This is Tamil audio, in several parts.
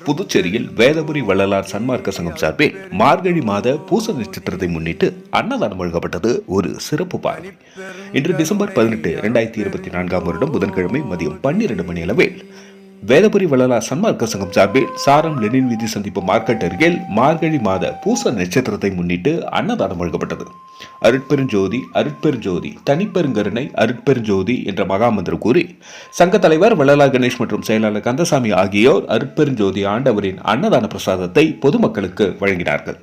புதுச்சேரியில் வேதபுரி வள்ளலார் சன்மார்க்க சங்கம் சார்பில் மார்கழி மாத பூச நட்சத்திரத்தை முன்னிட்டு அன்னதானம் வழங்கப்பட்டது ஒரு சிறப்பு பார்வை இன்று டிசம்பர் பதினெட்டு இரண்டாயிரத்தி இருபத்தி நான்காம் வருடம் புதன்கிழமை மதியம் பன்னிரண்டு மணி அளவில் வேதபுரி வள்ளலா சன்மார்க்க சங்கம் சார்பில் சாரம் லெனின் வீதி சந்திப்பு மார்க்கெட் அருகில் மார்கழி மாத பூச நட்சத்திரத்தை முன்னிட்டு அன்னதானம் வழங்கப்பட்டது. அருட்பெருஞ்சோதி அருட்பெருஞ்சோதி தனிப்பெருங்கருணை அருட்பெருஞ்சோதி என்ற மகாமந்திரம் கூறி சங்க தலைவர் வள்ளலா கணேஷ் மற்றும் செயலாளர் கந்தசாமி ஆகியோர் அருட்பெருஞ்சோதி ஆண்டவரின் அன்னதான பிரசாதத்தை பொதுமக்களுக்கு வழங்கினார்கள்.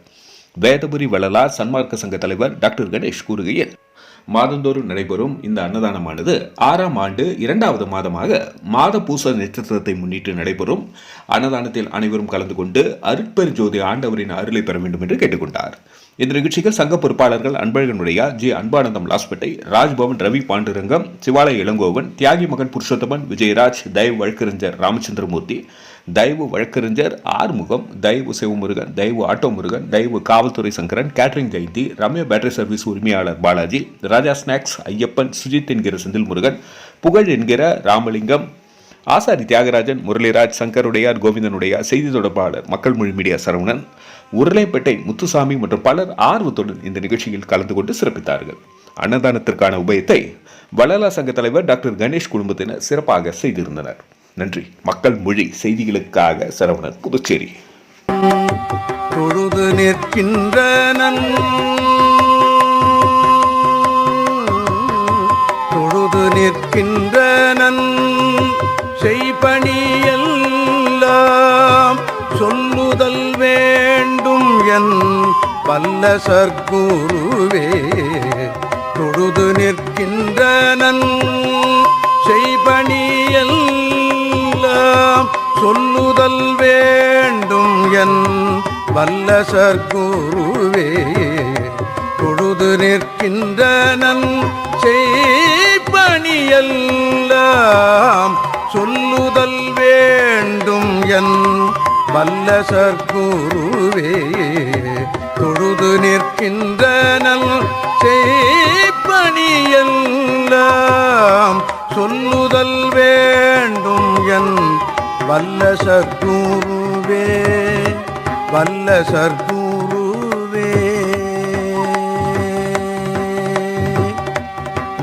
வேதபுரி வள்ளலார் சன்மார்க்க சங்க தலைவர் டாக்டர் கணேஷ் கூறுகையில் மாதந்தோறும் நடைபெறும் இந்த அன்னதானமானது ஆறாம் ஆண்டு இரண்டாவது மாதமாக மாத பூச நட்சத்திரத்தை முன்னிட்டு நடைபெறும். அன்னதானத்தில் அனைவரும் கலந்து கொண்டு அருட்பெருஞ்சோதி ஆண்டவரின் அருளை பெற வேண்டும் என்று கேட்டுக்கொண்டார். இந்த நிகழ்ச்சிகள் சங்க பொறுப்பாளர்கள் அன்பழகனுடைய ஜி அன்பானந்தம் லாஸ்பேட்டை ராஜ்பவன் ரவி பாண்டுரங்கம் சிவாலய இளங்கோவன் தியாகி மகன் புருஷோத்தமன் விஜயராஜ் தயவு வழக்கறிஞர் ராமச்சந்திரமூர்த்தி தயவு வழக்கறிஞர் ஆறுமுகம் தயவு சிவமுருகன் தயவு ஆட்டோ முருகன் தயவு காவல்துறை Sankaran catering Jayanthi Ramya battery service உரிமையாளர் பாலாஜி ராஜா ஸ்நாக்ஸ் ஐயப்பன் சுஜித் என்கிற செந்தில் முருகன் புகழ் என்கிற ராமலிங்கம் ஆசாரி தியாகராஜன் முரளிராஜ் சங்கருடையார் கோவிந்தனுடையார் செய்தி தொடர்பாளர் மக்கள் மொழி மீடியா சரவணன் உருளைப்பேட்டை முத்துசாமி மற்றும் பலர் ஆர்வத்துடன் இந்த நிகழ்ச்சியில் கலந்து கொண்டு சிறப்பித்தார்கள். அன்னதானத்திற்கான உபயத்தை வள்ளலா சங்க தலைவர் டாக்டர் கணேஷ் குடும்பத்தினர் சிறப்பாக செய்திருந்தனர். நன்றி. மக்கள் மொழி செய்திகளுக்காக சரவணன் புதுச்சேரி. தொழுது நிற்கின்றனன் தொழுது நிற்கின்றனன் செய்பணியெல்லாம் சொல்லுதல் வேண்டும் என் பல்ல சர்க்குருவே. தொழுது நிற்கின்றனன் செய்பணியெல்லாம் சொல்லுதல் வேண்டும் என் வல்ல சர்க்குருவே. தொழுது நிற்கின்றனன் செய்பணியெல்லாம் சொல்லுதல் வேண்டும் என் வல்ல சர்க்குருவே. தொழுது நிற்கின்றனன் செய்பணியெல்லாம் சொல்லுதல் வேண்டும் என் வல்ல சர்க்குருவே வல்ல சர்க்குருவே.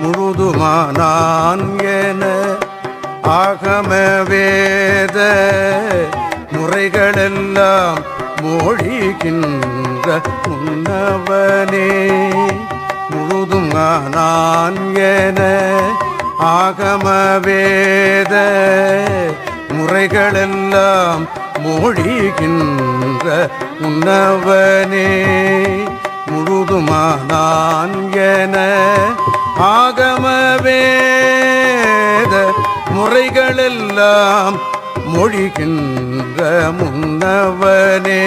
முழுதுமானான் என ஆகம வேத முறைகளெல்லாம் மொழிகின்ற முன்னவனே முழுதும் நான் என ஆகம வேத முறைகளெல்லாம் மொழிகின்ற உன்னவனே முழுதுமானான் என ஆகமவேத முறைகளெல்லாம் மொழிகின்ற முன்னவனே.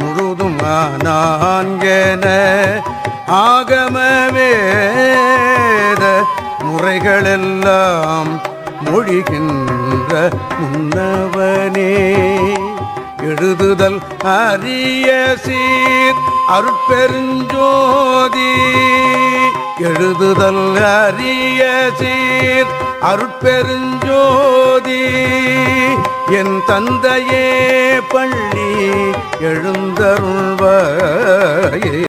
முழுதுமானான் என ஆகமவேத முறைகளெல்லாம் மொழிகின்ற முன்னவனே. எழுதுதல் அரிய சீர் அருட்பெருஞ்சோதி. எழுதுதல் அரிய சீர் அருட்பெருஞ்சோதி. என் தந்தையே பள்ளி எழுந்தருள்வாயே